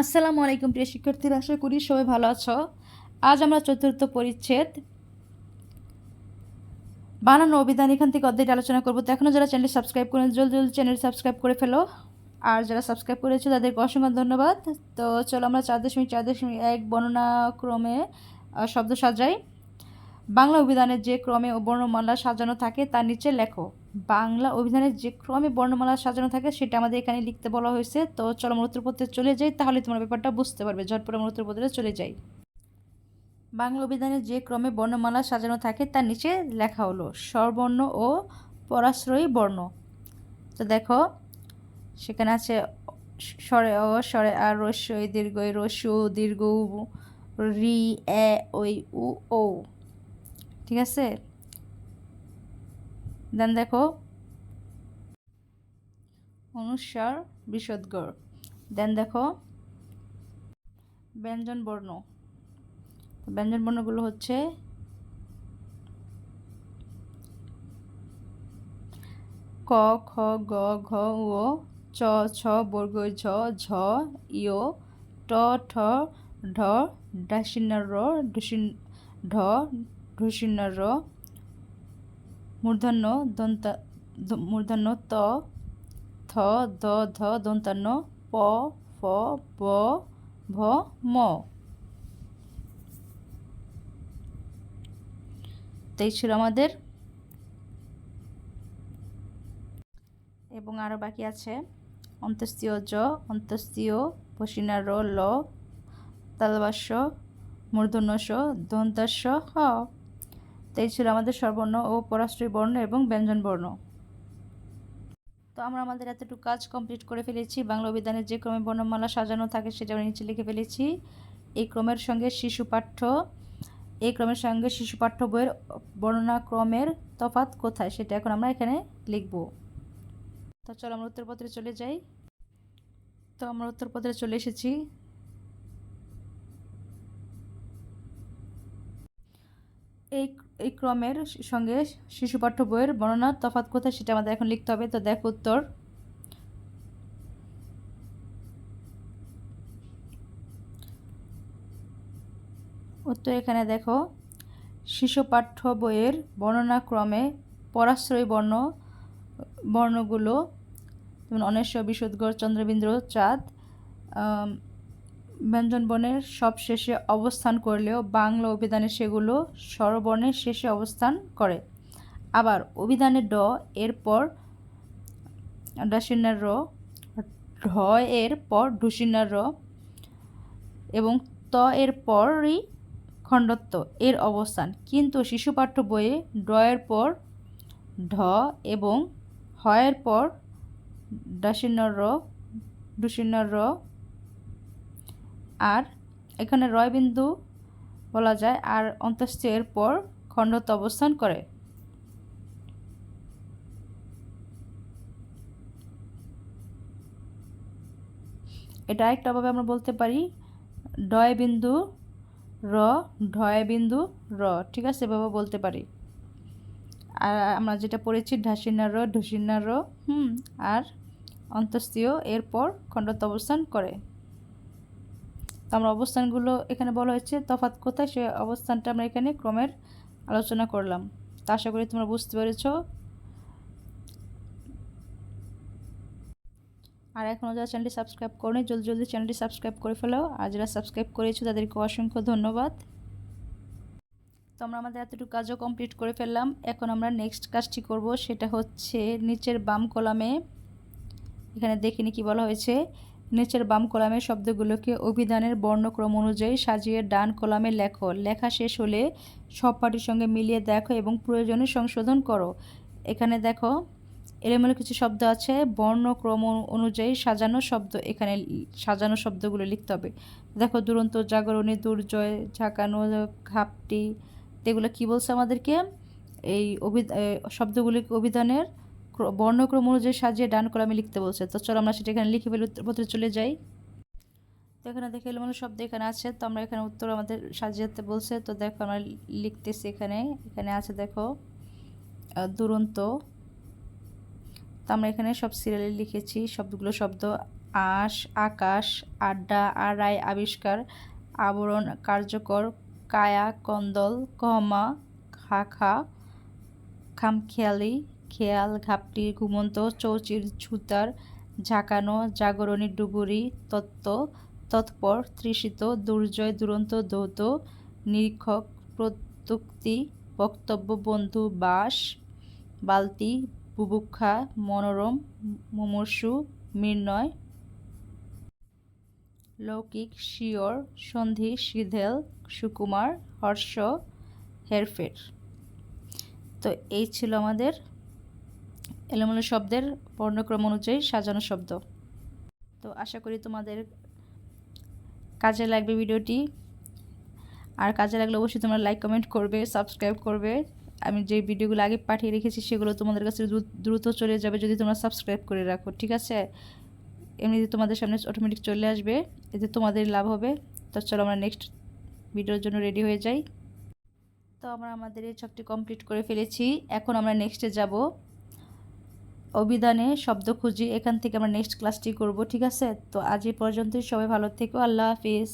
আসসালামু আলাইকুম প্রিয় শিক্ষার্থীরা, আশা করি সবাই ভালো আছো। আজ আমরা চতুর্থ পরিচ্ছেদ। বানানো অভিধান, এখান থেকে অর্ধেক আলোচনা করব। তো এখনও যারা চ্যানেল সাবস্ক্রাইব করেন, জলদি জলদি চ্যানেল সাবস্ক্রাইব করে ফেলো। আর যারা সাবস্ক্রাইব করেছে, তাদেরকে অসংখ্য ধন্যবাদ। তো চলো আমরা চার দশমিক চার দশমিক এক বর্ণনাক্রমে শব্দ সাজাই। বাংলা অভিধানের যে ক্রমে বর্ণমালা সাজানো থাকে তার নিচে লেখো বাংলা অভিধানের যে ক্রমে বর্ণমালা সাজানো থাকে সেটা আমাদের এখানে লিখতে বলা হয়েছে। তো চলো আমরা উত্তরপত্রে চলে যাই তাহলে তোমার ব্যাপারটা বুঝতে পারবে। ঝটপট আমরা উত্তরপত্রে চলে যাই। বাংলা অভিধানে যে ক্রমে বর্ণমালা সাজানো থাকে তার নিচে লেখা হলো স্বরবর্ণ ও পরাশ্রয়ী বর্ণ। তো দেখো সেখানে আছে স্বরে অ স্বরে আর রস্যই দীর্ঘ ই, রস্যু দীর্ঘ রি এ ওই উ ও ঠিক আছে? দেন দেখো অনুস্বার বিষদগর দেন দেখো, ব্যঞ্জন বর্ণ। ব্যঞ্জন বর্ণগুলো হচ্ছে, ক, খ, গ, ঘ ও, চ, ছ, বর্গ, ঝ ঝ ইয় ট, ঠ, ঢ ডাসিনা র, ডুসিন, ঢ ঢুসিনা র মূর্ধন্য দন্তা মূর্ধন্য ত থ দ ধ দন্তান্ন প ফ ব ভ ম তো এই ছিল আমাদের। এবং আরও বাকি আছে। অন্তস্তীয় জ অন্তস্তীয় পশিনা র ল, তালবাস্য, মূর্ধন্যস্য, দন্তাস্য, হ। তো এই ছিল আমাদের স্বরবর্ণ ও পরাশ্রয়ী বর্ণ এবং ব্যঞ্জন বর্ণ। তো আমরা আমাদের এতটুকু কাজ কমপ্লিট করে ফেলেছি। বাংলা অভিধানের যে ক্রমে বর্ণমালা সাজানো থাকে সেটা নিচে লিখে ফেলেছি। এই ক্রমের সঙ্গে শিশু পাঠ্য, এই ক্রমের সঙ্গে শিশু পাঠ্য বইয়ের বর্ণনা ক্রমের তফাৎ কোথায় সেটা এখন আমরা এখানে লিখব। তো চলো আমরা উত্তরপত্রে চলে যাই। তো আমরা উত্তরপত্রে চলে এসেছি। এই এই ক্রমের সঙ্গে শিশু পাঠ্য বইয়ের বর্ণনা, তফাৎ কোথায় সেটা আমাদের এখন লিখতে হবে। তো দেখো উত্তর। উত্তর এখানে দেখো শিশু পাঠ্য বইয়ের বর্ণনা ক্রমে পরাশ্রয়ী বর্ণ, বর্ণগুলো, যেমন অনেশ্বর বিশুদ্গর চন্দ্রবিন্দ্র চাঁদ আম, ব্যঞ্জন বর্ণের সব শেষে অবস্থান করলেও বাংলা অভিধানে সেগুলো স্বরবর্ণের শেষে অবস্থান করে। আবার অভিধানে ড এরপর ডাসিনার র ঢ এর পর ঢুসিনার র এবং ত এর পরই খণ্ডত্ব এর অবস্থান। কিন্তু শিশু পাঠ্য বইয়ে ড এর পর ঢ এবং হ এর পর ডাসিনার র ডুসিনার র আর এখানে রয় বিন্দু বলা যায় আর অন্তস্থ এর পর খণ্ডত্ব অবস্থান করে। এটা আরেকটাভাবে আমরা বলতে পারি, ডয় বিন্দু র, ঢয় বিন্দু র, ঠিক আছে? এভাবে বলতে পারি। আর আমরা যেটা পড়েছি, ঢাসিনা র, ঢুসিনা র, হুম, আর অন্তস্তীয় এরপর খণ্ডত্ব অবস্থান করে। আমরা অবস্থানগুলো এখানে বলা হয়েছে, তফাৎ কোথায়? সে অবস্থানটা আমরা এখানে ক্রমের আলোচনা করলাম। তা আশা করি তোমরা বুঝতে পেরেছ। আর এখনও যারা চ্যানেলটি সাবস্ক্রাইব করেনি, জলদি জলদি চ্যানেলটি সাবস্ক্রাইব করে ফেলো। আর যারা সাবস্ক্রাইব করেছ, তাদেরকে অসংখ্য ধন্যবাদ। তো আমরা আমাদের এতটুকু কাজও কমপ্লিট করে ফেললাম। এখন আমরা নেক্সট কাজটি করব, সেটা হচ্ছে নিচের বাম কলামে। এখানে দেখিনি কি বলা হয়েছে। নিচের বাম কলামের শব্দগুলোকে অভিধানের বর্ণক্রম অনুযায়ী সাজিয়ে ডান কলামে লেখো। লেখা শেষ হলে সব পাটির সঙ্গে মিলিয়ে দেখো এবং প্রয়োজনে সংশোধন করো। এখানে দেখো এলোমেলো কিছু শব্দ আছে বর্ণক্রম অনুযায়ী সাজানো শব্দ এখানে সাজানো শব্দগুলো লিখতে হবে। দেখো দুরন্ত জাগরণী দুর্জয় ঝাঁকানো ঘাপটি এগুলো কী বলছে আমাদেরকে? এই অভি এ, শব্দগুলিকে অভিধানের বর্ণক্রম অনুযায়ী সাজিয়ে ডান কলামে লিখতে বলছে। তো চলো আমরা সেটা এখানে লিখে ফেলি, উত্তরপত্রে চলে যাই। তো এখানে দেখে এলোমেলো শব্দ এখানে আছে, তো আমরা এখানে উত্তর আমাদের সাজিয়ে বলছে। তো দেখো আমরা লিখতেছি এখানে এখানে আছে দেখো দুরন্ত। তো আমরা এখানে সব সিরিয়ালে লিখেছি সবগুলো শব্দ, আশ, আকাশ, আড্ডা, আড়াই, আবিষ্কার, আবরণ, কার্যকর, কায়া, কন্দল কমা খাখা, খামখেয়ালি খেয়াল, ঘাপটি, ঘুমন্ত চৌচির ছুতার, ঝাঁকানো, জাগরণী ডুবুরি, তত্ত্ব, তৎপর, তৃষিত, দুর্জয়, দুরন্ত দৌত নিরীক্ষক, প্রত্যুক্তি, বক্তব্য, বন্ধু, বাস, বালতি, বুভুক্ষা, মনোরম, মুমর্ষু, মৃন্ময়, লৌকিক, শিওর, সন্ধি সিধেল সুকুমার, হর্ষ, হেরফের। তো এই ছিল আমাদের এলোমেলো শব্দের বর্ণক্রম অনুযায়ী সাজানো শব্দ। তো আশা করি তোমাদের কাজে লাগবে ভিডিওটি। আর কাজে লাগলে অবশ্যই তোমরা লাইক কমেন্ট করবে সাবস্ক্রাইব করবে। আমি যে ভিডিওগুলো আগে পাঠিয়ে রেখেছি সেগুলো তোমাদের কাছে দ্রুত চলে যাবে যদি তোমরা সাবস্ক্রাইব করে রাখো, ঠিক আছে? এমনিতে তোমাদের সামনে অটোমেটিক চলে আসবে, এতে তোমাদের লাভ হবে। তো চলো আমরা নেক্সট ভিডিওর জন্য রেডি হয়ে যাই। তো আমরা আমাদের এই ছকটি কমপ্লিট করে ফেলেছি। এখন আমরা নেক্সটে যাব। অভিধানে শব্দ খুঁজি, এখান থেকে আমরা নেক্সট ক্লাসটি করব, ঠিক আছে? তো আজ এই পর্যন্তই, সবাই ভালো থেকো, আল্লাহ হাফিজ।